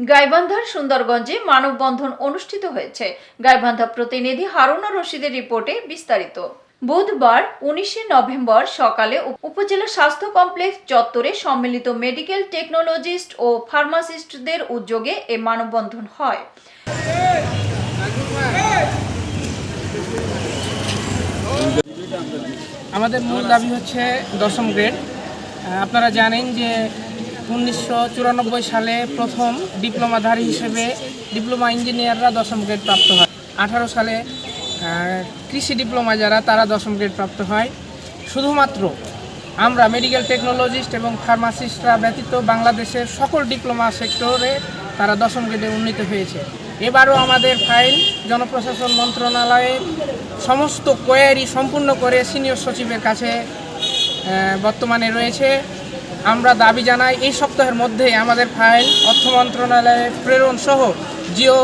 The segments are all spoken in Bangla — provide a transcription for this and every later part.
গাইবান্ধার সুন্দরগঞ্জে মানববন্ধন অনুষ্ঠিত হয়েছে। গাইবান্ধা প্রতিনিধি হারুনা রশিদের রিপোর্টে বিস্তারিত। বুধবার উনিশে নভেম্বর সকালে উপ- উপজেলা স্বাস্থ্য কমপ্লেক্স চত্বরে সম্মিলিত মেডিকেল টেকনোলজিস্ট ও ফার্মাসিস্টদের উদ্যোগে এ মানববন্ধন হয়। আমাদের মূল দাবি হচ্ছে দশম গ্রেড। আপনারা জানেন যে উনিশশো চুরানব্বই সালে প্রথম ডিপ্লোমাধারী হিসেবে ডিপ্লোমা ইঞ্জিনিয়াররা দশম গ্রেড প্রাপ্ত হয়। আঠারো সালে কৃষি ডিপ্লোমা যারা, তারা দশম গ্রেড প্রাপ্ত হয়। শুধুমাত্র আমরা মেডিকেল টেকনোলজিস্ট এবং ফার্মাসিস্টরা ব্যতীত বাংলাদেশের সকল ডিপ্লোমা সেক্টরে তারা দশম গ্রেডে উন্নীত হয়েছে। এবারও আমাদের ফাইল জনপ্রশাসন মন্ত্রণালয়ে সমস্ত কোয়ারি সম্পূর্ণ করে সিনিয়র সচিবের কাছে বর্তমানে রয়েছে। আমরা দাবি জানাই এই সপ্তাহের মধ্যে আমাদের ফাইল অর্থ মন্ত্রণালয়ে প্রেরণ সহ জিও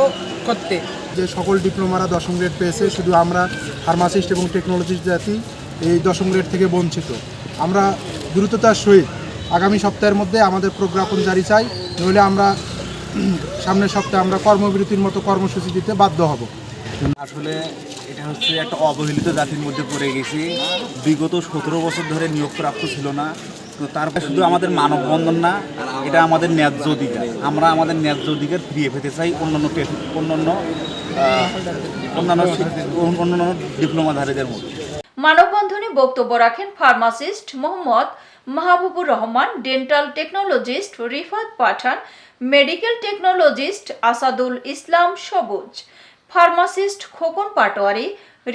করতে। যে সকল ডিপ্লোমারা দশম গ্রেড পেয়েছে শুধু আমরা ফার্মাসিস্ট এবং টেকনোলজিস্ট জাতি এই দশম গ্রেড থেকে বঞ্চিত। আমরা দ্রুততার সহিত আগামী সপ্তাহের মধ্যে আমাদের প্রজ্ঞাপন জারি চাই নইলে আমরা সামনের সপ্তাহে আমরা কর্মবিরতির মতো কর্মসূচি দিতে বাধ্য হব। আসলে এটা হচ্ছে একটা অবহেলিত জাতির মধ্যে পড়ে গেছি। বিগত সতেরো বছর ধরে নিয়োগপ্রাপ্ত ছিল না। তো তারপর শুধু আমাদের মানববন্ধন না, এটা আমাদের ন্যায্য অধিকার। আমরা আমাদের ন্যায্য অধিকার ফিরিয়ে পেতে চাই অন্যান্য অন্যান্য অন্যান্য অন্যান্য ডিপ্লোমাধারীদের মধ্যে। মানববন্ধনে বক্তব্য রাখেন pharmacist Mohammad Mahbubur Rahman, dental technologist Rifat Pathan, medical technologist Asadul Islam Sabuj, pharmacist Khokan Patwari,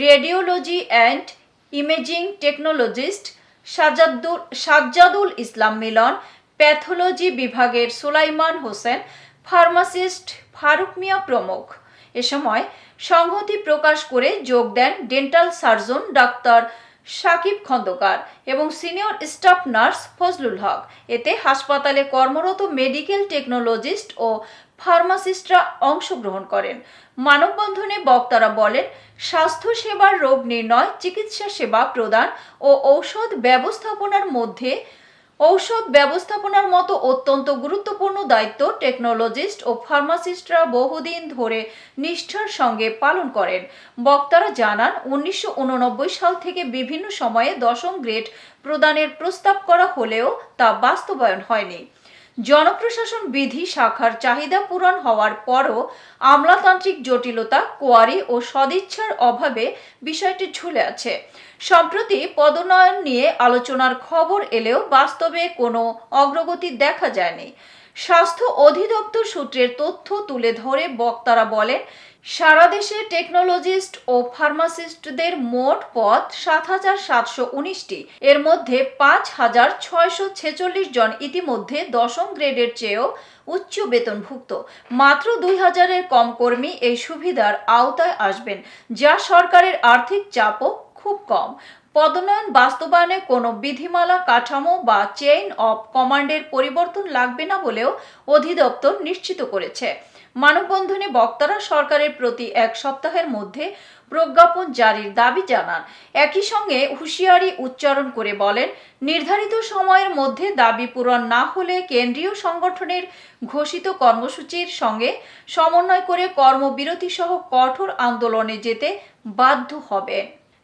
radiology and imaging technologist Sajadul Sajjadul Islam Milon pathology বিভাগের সুলাইমান হোসেন, ফার্মাসিস্ট ফারুক মিয়া প্রমুখ। এ সময় সংহতি প্রকাশ করে যোগ দেন dental surgeon doctor Sakib Khandakar এবং senior staff nurse Fazlul Haque. এতে হাসপাতালে কর্মরত মেডিকেল টেকনোলজিস্ট ও ফার্মাসিস্টরা অংশগ্রহণ করেন। মানববন্ধনে বক্তারা বলেন স্বাস্থ্য সেবার রোগ নির্ণয়, চিকিৎসা সেবা প্রদান ও ঔষধ ব্যবস্থাপনার মধ্যে ঔষধ ব্যবস্থাপনার মতো অত্যন্ত গুরুত্বপূর্ণ দায়িত্ব টেকনোলজিস্ট ও ফার্মাসিস্টরা বহুদিন ধরে নিষ্ঠার সঙ্গে পালন করেন। বক্তারা জানান, উনিশশো উননব্বই সাল থেকে বিভিন্ন সময়ে দশম গ্রেড প্রদানের প্রস্তাব করা হলেও তা বাস্তবায়ন হয়নি। জনপ্রশাসন বিধি শাখার চাহিদা পূরণ হওয়ার পরও আমলাতান্ত্রিক জটিলতা, কোয়ারি ও সদিচ্ছার অভাবে বিষয়টি ঝুলে আছে। সম্প্রতি পদোন্নয়ন নিয়ে আলোচনার খবর এলেও বাস্তবে কোনো অগ্রগতি দেখা যায়নি। স্বাস্থ্য অধিদপ্তর সূত্রের তথ্য তুলে ধরে বক্তারা বলেন, সারা দেশে টেকনোলজিস্ট ও ফার্মাসিস্টদের মোট পদ সাত হাজার সাতশো উনিশটি। এর মধ্যে পাঁচ হাজার ছয়শো ছেচল্লিশ জন ইতিমধ্যে দশম গ্রেডের চেয়েও উচ্চ বেতনভুক্ত। মাত্র দুই হাজারের কম কর্মী এই সুবিধার আওতায় আসবেন, যা সরকারের আর্থিক চাপও খুব কম। পদোন্নয়ন, বাস্তবায়নে কোনো বিধিমালা, কাঠামো বা চেইন অফ কমান্ডের পরিবর্তন লাগবে না বলেও অধিদপ্তর নিশ্চিত করেছে। মানববন্ধনে বক্তারা সরকারের প্রতি এক সপ্তাহের মধ্যে প্রজ্ঞাপন জারির দাবি জানান। একই সঙ্গে হুঁশিয়ারি উচ্চারণ করে বলেন, নির্ধারিত সময়ের মধ্যে দাবি পূরণ না হলে কেন্দ্রীয় সংগঠনের ঘোষিত কর্মসূচির সঙ্গে সমন্বয় করে কর্মবিরতি সহ কঠোর আন্দোলনে যেতে বাধ্য হবে